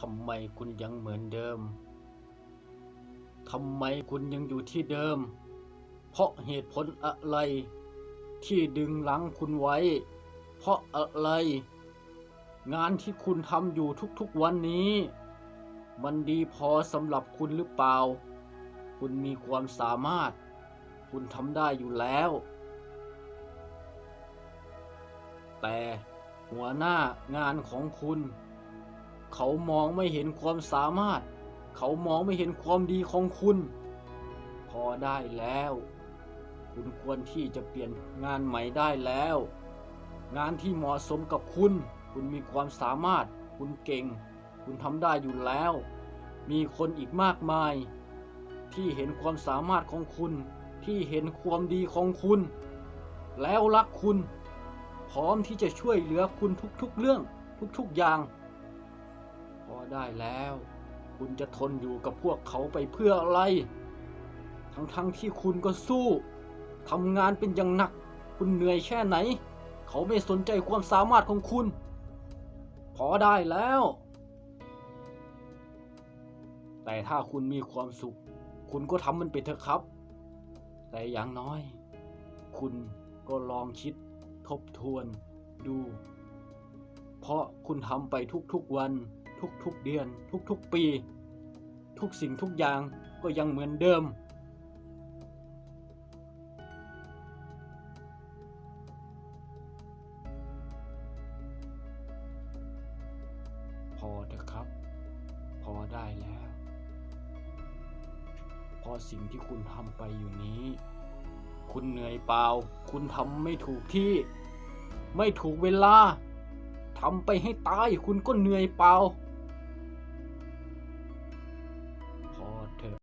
ทำไมคุณยังเหมือนเดิม ทำไมคุณยังอยู่ที่เดิม เพราะเหตุผลอะไร ที่ดึงหลังคุณไว้ เพราะอะไร งานที่คุณทำอยู่ทุกๆวันนี้ มันดีพอสำหรับคุณหรือเปล่า คุณมีความสามารถ คุณทำได้อยู่แล้ว แต่หัวหน้างานของคุณ เขามองไม่เห็นความสามารถ เขามองไม่เห็นความดีของคุณ พอได้แล้ว คุณควรที่จะเปลี่ยนงานใหม่ได้แล้ว งานที่เหมาะสมกับคุณ คุณมีความสามารถ คุณเก่ง คุณทำได้อยู่แล้ว มีคนอีกมากมาย ที่เห็นความสามารถของคุณ ที่เห็นความดีของคุณ แล้วรักคุณ พร้อมที่จะช่วยเหลือคุณทุกๆเรื่องทุกๆอย่าง อได้แล้ว คุณจะทนอยู่กับพวกเขาไปเพื่ออะไร ทั้งๆทที่คุณก็สู้ทำงานเป็นอย่างหนัก คุณเหนื่อยแค่ไหน เขาไม่สนใจความสามารถของคุณ พอได้แล้ว แต่ถ้าคุณมีความสุข คุณก็ทำมันไปเถอะครับ แต่อย่างน้อย คุณก็ลองคิดทบทวนดู เพราะคุณทำไปทุกๆวัน ทุกๆเดือน ทุกๆปี ทุกสิ่งทุกอย่างก็ยังเหมือนเดิม พอเถอะครับ พอได้แล้วเพราะสิ่งที่คุณทำไปอยู่นี้ คุณเหนื่อยเปล่า คุณทำไม่ถูกที่ ไม่ถูกเวลาทำไปให้ตายคุณก็เหนื่อยเปล่า